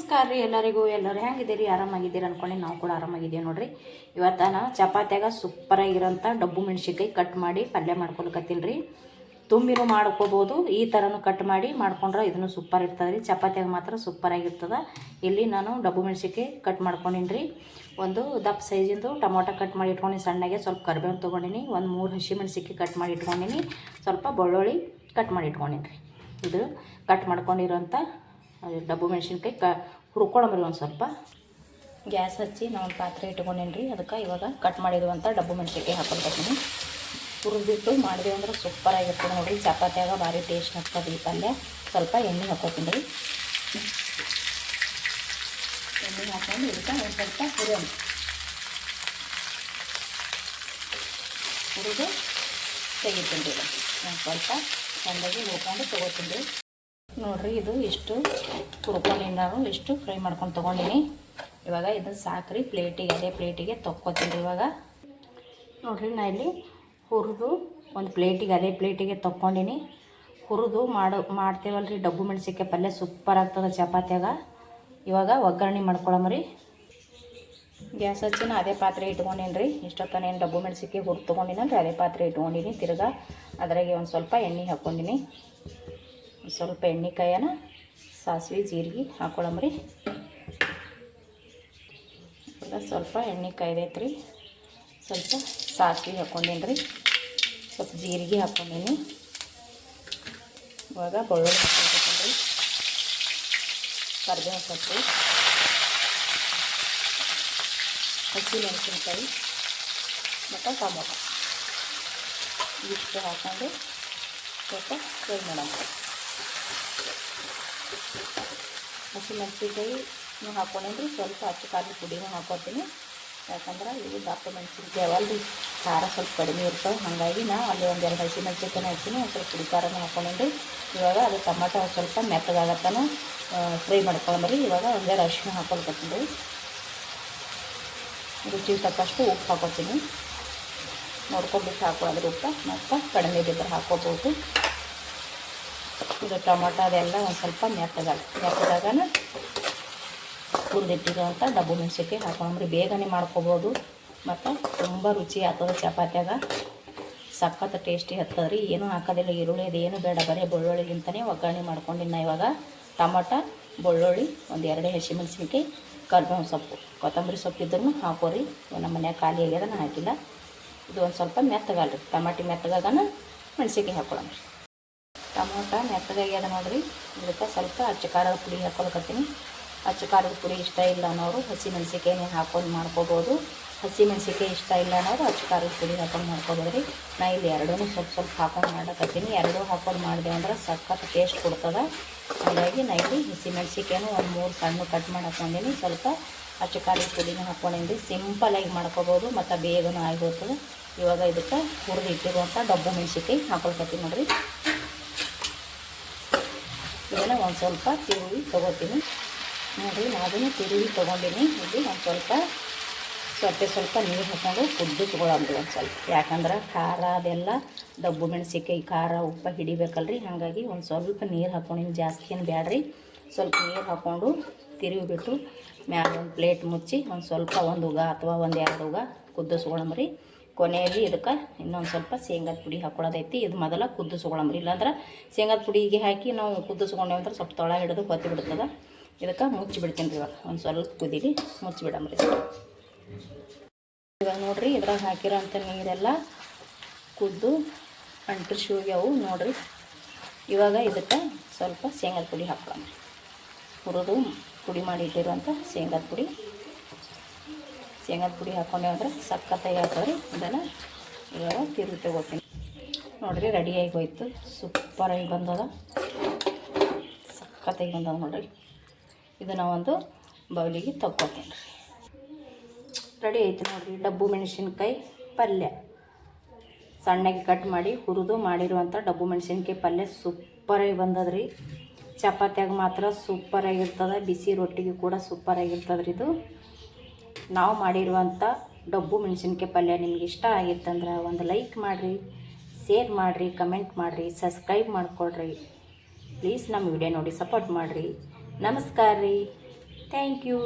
ನಮಸ್ಕಾರ ರೀ ಎಲ್ಲರಿಗೂ. ಎಲ್ಲರೂ ಹೆಂಗಿದ್ದೀರಿ? ಆರಾಮಾಗಿದ್ದೀರಿ ಅನ್ಕೊಂಡು ನಾವು ಕೂಡ ಆರಾಮಾಗಿದ್ದೀವಿ ನೋಡಿರಿ. ಇವತ್ತು ನಾನು ಚಪಾತ್ಯಾಗ ಸೂಪರಾಗಿರೋಂಥ ಡಬ್ಬು ಮೆಣಸಿನ್ಕಾಯಿ ಕಟ್ ಮಾಡಿ ಪಲ್ಯ ಮಾಡ್ಕೊಳಕತ್ತೀನಿ ರೀ. ತುಂಬಿನೂ ಮಾಡ್ಕೋಬೋದು. ಈ ಥರನೂ ಕಟ್ ಮಾಡಿ ಮಾಡ್ಕೊಂಡ್ರೆ ಇದನ್ನು ಸೂಪರ್ ಇರ್ತದೆ ರೀ. ಚಪಾತ್ಯಾಗ ಮಾತ್ರ ಸೂಪರಾಗಿರ್ತದೆ ಇಲ್ಲಿ ನಾನು ಡಬ್ಬು ಮೆಣಸಿನ್ಕಾಯಿ ಕಟ್ ಮಾಡ್ಕೊಂಡಿನಿ ರೀ. ಒಂದು ದಪ್ಪ ಸೈಜಿಂದು ಟೊಮೊಟೊ ಕಟ್ ಮಾಡಿ ಇಟ್ಕೊಂಡಿನಿ. ಸಣ್ಣಗೆ ಸ್ವಲ್ಪ ಕರ್ಬೇವು ತೊಗೊಂಡಿನಿ. ಒಂದು ಮೂರು ಹಸಿ ಮೆಣಸಿನ್ಕಾಯಿ ಕಟ್ ಮಾಡಿ ಇಟ್ಕೊಂಡಿನಿ. ಸ್ವಲ್ಪ ಬೆಳ್ಳುಳ್ಳಿ ಕಟ್ ಮಾಡಿ ಇಟ್ಕೊಂಡಿನಿ ರೀ. ಇದು ಕಟ್ ಮಾಡ್ಕೊಂಡಿರೋಂಥ ಡಬ್ಬು ಮೆಣಸಿನ್ಕಾಯಿ ಕ ಹುರ್ಕೊಳಮ್ರಿ ಒಂದು ಸ್ವಲ್ಪ ಗ್ಯಾಸ್ ಹಚ್ಚಿ ನಾನು ಒಂದು ಪಾತ್ರೆ ಇಟ್ಕೊಂಡೇನಿ ರೀ ಅದಕ್ಕೆ ಇವಾಗ ಕಟ್ ಮಾಡಿರುವಂಥ ಡಬ್ಬು ಮೆಣಸಿನ್ಕಾಯಿ ಹಾಕೊಳ್ತೀನಿ ಹುರಿದಿಟ್ಟು ಮಾಡಿದೆ ಅಂದ್ರೆ ಸೂಪರಾಗಿರ್ತದೆ ನೋಡಿರಿ. ಚಪಾತಿಯಾಗ ಭಾರಿ ಟೇಸ್ಟ್ ಆಗ್ತದೆ ಈ ಪಲ್ಯ. ಸ್ವಲ್ಪ ಎಣ್ಣೆ ಹಾಕೋತೀನಿ ರೀ. ಎಣ್ಣೆ ಹಾಕೊಂಡು ಇದಕ್ಕೆ ಒಂದು ಸ್ವಲ್ಪ ಹುರಿಯೋಣ ಹುರಿದು ತೆಗಿತೀನಿ ರೀ ಸ್ವಲ್ಪ ಚೆಂದಾಗಿ ಹುರ್ಕೊಂಡು ತೊಗೋತೀನಿ ರೀ. ನೋಡ್ರಿ, ಇದು ಇಷ್ಟು ಹುರ್ಕೊಂಡಿನಿ ನಾನು ಇಷ್ಟು ಫ್ರೈ ಮಾಡ್ಕೊಂಡು ತೊಗೊಂಡಿನಿ. ಇವಾಗ ಇದನ್ನು ಸಾಕ್ರಿ ಪ್ಲೇಟಿಗೆ ಅದೇ ಪ್ಲೇಟಿಗೆ ತೊಕ್ಕೊತೀನಿ ಇವಾಗ. ನೋಡ್ರಿ, ನಾ ಇಲ್ಲಿ ಹುರಿದು ಒಂದು ಪ್ಲೇಟಿಗೆ ಅದೇ ಪ್ಲೇಟಿಗೆ ತೊಕ್ಕೊಂಡಿನಿ. ಹುರಿದು ಮಾಡೋ ರೀ ಡಬ್ಬು ಮೆಣಸಿಕೆ ಪಲ್ಯ ಸೂಪರ್ ಆಗ್ತದೆ ಚಪಾತ್ಯಾಗ. ಇವಾಗ ಒಗ್ಗರಣೆ ಮಾಡ್ಕೊಳಮ್ರಿ ಗ್ಯಾಸ್ ಹಚ್ಚಿನ ಅದೇ ಪಾತ್ರೆ ಇಟ್ಕೊಂಡಿನಿ ರೀ. ಇಷ್ಟೊತ್ತನೇನು ಡಬ್ಬು ಮೆಣಸಿಕೆ ಹುರಿದು ತೊಗೊಂಡಿನಲ್ರಿ ಅದೇ ಪಾತ್ರೆ ಇಟ್ಕೊಂಡಿನಿ ತಿರ್ಗಾ. ಅದ್ರಾಗೆ ಒಂದು ಸ್ವಲ್ಪ ಎಣ್ಣೆ ಹಾಕ್ಕೊಂಡಿನಿ ಸ್ವಲ್ಪ ಎಣ್ಣೆಕಾಯನ, ಸಾಸಿವೆ, ಜೀರಿಗೆ ಹಾಕೊಳಮ್ರಿ ಇವಾಗ ಸ್ವಲ್ಪ ಎಣ್ಣೆ ಕಾಯ್ದೈತೆ ರೀ ಸ್ವಲ್ಪ ಸಾಸಿವೆ ಹಾಕ್ಕೊಂಡೇನಿ ರೀ ಸ್ವಲ್ಪ ಜೀರಿಗೆ ಹಾಕ್ಕೊಂಡೇನಿ ಇವಾಗ ಬೆಳ್ಳುಳ್ಳಿ ಹಾಕೊಂಡ್ರಿ ಕರ್ಬೇವು ಸೊಪ್ಪು ಹಸಿ ಮೆಣಸಿನ್ಕಾಯಿ, ಮತ್ತು ಟೊಮೊಟೊ. ಇಷ್ಟು ಹಾಕ್ಕೊಂಡು ಸ್ವಲ್ಪ ಫ್ರೈ ಮಾಡೋಣ ಹಸಿ ಮೆಣಸಿನ್ಕಾಯಿ ಹಾಕ್ಕೊಂಡ್ರಿ ಸ್ವಲ್ಪ ಹಚ್ಚು ಖಾರದ ಪುಡಿನೂ ಹಾಕೋತೀನಿ. ಯಾಕಂದ್ರೆ ಇವು ದಪ್ಪ ಮೆಣಸಿನ್ಕಾಯಿ ಅವಲ್ರಿ ಖಾರ ಸ್ವಲ್ಪ ಕಡಿಮೆ ಇರ್ತವೆ. ಹಾಗಾಗಿ ನಾ ಅಲ್ಲಿ ಒಂದೆರಡು ಹಸಿ ಮೆಣಸಿನ್ಕಾಯಿ ಹಚ್ಚಿನಿ. ಒಂದು ಸ್ವಲ್ಪ ಪುಡಿ ಖಾರನೂ ಹಾಕೊಂಡ್ರಿ ಇವಾಗ ಅದು ಟೊಮೆಟೊ ಸ್ವಲ್ಪ ಮೆತ್ತಗಾಗತ್ತನ ಫ್ರೈ ಮಾಡ್ಕೊಂಡ್ರಿ ಇವಾಗ ಒಂದೆರಡು ಅರಿಶಿನ ಹಾಕೊಳ್ಕೊತೀನಿ ರುಚಿಗೆ ರುಚಿ ತಕ್ಕಷ್ಟು ಉಪ್ಪು ಹಾಕೋತೀನಿ ನೋಡ್ಕೊಂಡ್ಬಿಟ್ಟು ಹಾಕೊಳ್ಳೋದ್ರ ಉಪ್ಪು. ಮತ್ತು ಕಡಿಮೆ ಬಿದ್ದರೆ ಹಾಕೋಬೋದು. ಇದು ಟೊಮೊಟೊ ಅದೆಲ್ಲ ಒಂದು ಸ್ವಲ್ಪ ಮೆತ್ತದಾಗ ಮೆತ್ತದಾಗ ಹುರಿದಿಟ್ಟಿರುವಂಥ ಡಬ್ಬು ಮೆಣಸಿನ್ಕಾಯಿ ಹಾಕೊಂಡ್ರಿ ಬೇಗನೆ ಮಾಡ್ಕೊಬೋದು. ಮತ್ತು ತುಂಬ ರುಚಿ ಆಗ್ತದೆ ಚಪಾತ್ಯಾಗ. ಸಖತ್ ಟೇಸ್ಟಿ ಹತ್ತದ ರೀ. ಏನೂ ಹಾಕೋದಿಲ್ಲ. ಈರುಳ್ಳಿ ಅದು ಏನು ಬೇಡ. ಬರೀ ಬೆಳ್ಳುಳ್ಳಿಗಿಂತಲೇ ಒಗ್ಗರಣೆ ಮಾಡ್ಕೊಂಡಿನ ಇವಾಗ. ಟೊಮೊಟೊ, ಬೆಳ್ಳುಳ್ಳಿ, ಒಂದು ಎರಡು ಹಸಿಮೆಣ್ಸಿನ್ಕಾಯಿ, ಕರ್ಬೇವಿನ ಸೊಪ್ಪು. ಕೊತ್ತಂಬರಿ ಸೊಪ್ಪು ಇದ್ರೂ ಹಾಕೋರಿ. ನಮ್ಮ ಮನ್ಯಾಗ ಖಾಲಿ ಆಗ್ಯದ ಹಾಕಿಲ್ಲ. ಇದು ಒಂದು ಸ್ವಲ್ಪ ಮೆತ್ತಗಲ್ರಿ ಟಮಾಟಿ ಮೆತ್ತಗಾಗನ ಮೆಣಸಿನ್ಕಾಯಿ ಹಾಕೊಳ್ಳೋಣ. ಟೊಮೊಟೊ ಮೆತ್ತಗಾಗ್ಯದ ನೋಡ್ರಿ. ಇದಕ್ಕೆ ಸ್ವಲ್ಪ ಅಚ್ಚ ಖಾರದ ಪುಡಿ ಹಾಕೊಳಕತ್ತೀನಿ. ಅಚ್ಚ ಖಾರದ ಪುಡಿ ಇಷ್ಟ ಇಲ್ಲ ಅನ್ನೋರು ಹಸಿ ಹಾಕೊಂಡು ಮಾಡ್ಕೋಬೋದು. ಹಸಿ ಮೆಣಸಿಕಾಯಿ ಇಷ್ಟ ಇಲ್ಲ ಅನ್ನೋರು ಅಚ್ಚ ಖಾರದ ಪುಡಿ ಹಾಕೊಂಡು ಮಾಡ್ಕೋಬೋದ್ರಿ. ನಾ ಇಲ್ಲಿ ಎರಡೂ ಸ್ವಲ್ಪ ಸ್ವಲ್ಪ ಹಾಕೊಂಡು ಮಾಡಕತ್ತೀನಿ ಎರಡೂ ಹಾಕೊಂಡು ಮಾಡಿದೆ ಅಂದ್ರೆ ಸಖತ್ ಟೇಸ್ಟ್ ಕೊಡ್ತದೆ. ಹಾಗಾಗಿ ನಾ ಇಲ್ಲಿ ಹಸಿ ಒಂದು ಮೂರು ಸಣ್ಣ ಕಟ್ ಮಾಡಿ ಸ್ವಲ್ಪ ಅಚ್ಚ ಖಾರದ ಪುಡಿನೂ ಹಾಕ್ಕೊಂಡಿನಿ ಸಿಂಪಲಾಗಿ ಮಾಡ್ಕೋಬೋದು. ಮತ್ತು ಬೇಗನೂ ಆಗಿ ಹೋಗ್ತದೆ. ಇವಾಗ ಇದಕ್ಕೆ ಹುರಿದು ಇಟ್ಟಿರುವಂಥ ಡಬ್ಬು ಮೆಣಸಿಕಾಯಿ ಹಾಕೊಳ್ಕತ್ತೀನಿ ನೋಡಿರಿ. ಇದನ್ನು ಒಂದು ಸ್ವಲ್ಪ ತಿರುವಿ ತೊಗೋತೀನಿ. ನೋಡಿರಿ ನಾನು ತಿರುವಿ ತೊಗೊಂಡಿನಿ. ಇಲ್ಲಿ ಒಂದು ಸ್ವಲ್ಪ ಸ್ವಲ್ಪ ಸ್ವಲ್ಪ ನೀರು ಹಾಕ್ಕೊಂಡು ಕುದಿಸ್ಕೊಳ್ಳೋದು ಒಂದು ಸ್ವಲ್ಪ. ಯಾಕಂದ್ರೆ ಖಾರ ಅದೆಲ್ಲ ಡಬ್ಬು ಮೆಣಸಿಕಾಯಿ ಖಾರ, ಉಪ್ಪು ಹಿಡಿಬೇಕಲ್ರಿ. ಹಾಗಾಗಿ ಒಂದು ಸ್ವಲ್ಪ ನೀರು ಹಾಕ್ಕೊಂಡಿನಿ ಜಾಸ್ತಿ ಏನು ಬ್ಯಾಡ್ರಿ. ಸ್ವಲ್ಪ ನೀರು ಹಾಕ್ಕೊಂಡು ತಿರುಗಿಬಿಟ್ಟು ಮ್ಯಾಲ ಒಂದು ಪ್ಲೇಟ್ ಮುಚ್ಚಿ ಒಂದು ಸ್ವಲ್ಪ ಒಂದು ಉಗ ಅಥವಾ ಒಂದು ಎರಡು ಉಗ ಕುದಿಸ್ಕೊಳಮ್ರಿ ಕೊನೆಯಲ್ಲಿ ಇದಕ್ಕೆ ಇನ್ನೊಂದು ಸ್ವಲ್ಪ ಶೇಂಗಾದ ಪುಡಿ ಹಾಕೊಳ್ಳೋದೈತಿ. ಇದು ಮೊದಲ ಕುದಿಸ್ಕೊಳಮ್ರಿ ಇಲ್ಲಾಂದ್ರೆ ಶೇಂಗಾದ ಪುಡಿಗೆ ಹಾಕಿ ನಾವು ಕುದ್ದು ಅಂದ್ರೆ ಸ್ವಲ್ಪ ತೊಳ ಹಿಡಿದು ಹೊತ್ತಿ ಬಿಡ್ತದೆ. ಇದಕ್ಕೆ ಮುಚ್ಚಿ ಬಿಡ್ತೀನಿ ರೀ ಇವಾಗ. ಒಂದು ಸ್ವಲ್ಪ ಕುದೀಲಿ ಮುಚ್ಚಿ ಬಿಡಮ್ರಿ ಇವಾಗ ನೋಡಿರಿ ಇದ್ರಾಗ ಹಾಕಿರೋಂಥ ನೀರೆಲ್ಲ ಕುದ್ದು ಅಂಟ್ರಿಸಿ ಹೋಗ್ಯಾವು ನೋಡಿರಿ. ಇವಾಗ ಇದಕ್ಕೆ ಸ್ವಲ್ಪ ಶೇಂಗಾದ ಪುಡಿ ಹಾಕ್ಕೊಳ್ಳಮ್ರಿ ಹುರಿದು ಪುಡಿ ಮಾಡಿ ಇಟ್ಟಿರುವಂಥ ಶೇಂಗಾದ ಪುಡಿ. ಶೇಂಗಾದ ಪುಡಿ ಹಾಕೊಂಡೆ ಅಂದ್ರೆ ಸಖತ್ತಾಗಿ ರೀ ಇದನ್ನು ಇವಾಗ ತಿರುಗಿ ತಗೋತೀನಿ. ನೋಡ್ರಿ ರೆಡಿಯಾಗಿ ಹೋಯ್ತು. ಸೂಪರಾಗಿ ಬಂದದ. ಸಕ್ಕತ್ತಾಗಿ ಬಂದದ ನೋಡ್ರಿ. ಇದನ್ನು ಒಂದು ಬೌಲಿಗೆ ತಗೋತೀನಿ ರೆಡಿ ಆಯ್ತು ನೋಡಿರಿ. ಡಬ್ಬು ಮೆಣಸಿನ್ಕಾಯಿ ಪಲ್ಯ. ಸಣ್ಣಗೆ ಕಟ್ ಮಾಡಿ, ಹುರಿದು ಮಾಡಿರುವಂಥ ಡಬ್ಬು ಮೆಣಸಿನ್ಕಾಯಿ ಪಲ್ಯ ಸೂಪರಾಗಿ ಬಂದದ್ರಿ. ಚಪಾತಿಯಾಗ ಮಾತ್ರ ಸೂಪರಾಗಿರ್ತದೆ ಬಿಸಿ ರೊಟ್ಟಿಗೆ ಕೂಡ ಸೂಪರಾಗಿರ್ತದೆ ರೀ ಇದು. ನಾವು ಮಾಡಿರುವಂಥ ಡಬ್ಬು ಮೆಣಸಿನ್ಕಾಯಿ ಪಲ್ಯ ನಿಮ್ಗೆ ಇಷ್ಟ ಆಗಿತ್ತಂದ್ರೆ ಒಂದು ಲೈಕ್ ಮಾಡಿರಿ, ಶೇರ್ ಮಾಡಿರಿ, ಕಮೆಂಟ್ ಮಾಡಿರಿ, ಸಬ್ಸ್ಕ್ರೈಬ್ ಮಾಡಿಕೊಡ್ರಿ. ಪ್ಲೀಸ್ ನಮ್ಮ ವಿಡಿಯೋ ನೋಡಿ ಸಪೋರ್ಟ್ ಮಾಡಿರಿ. ನಮಸ್ಕಾರ ರೀ. Thank you.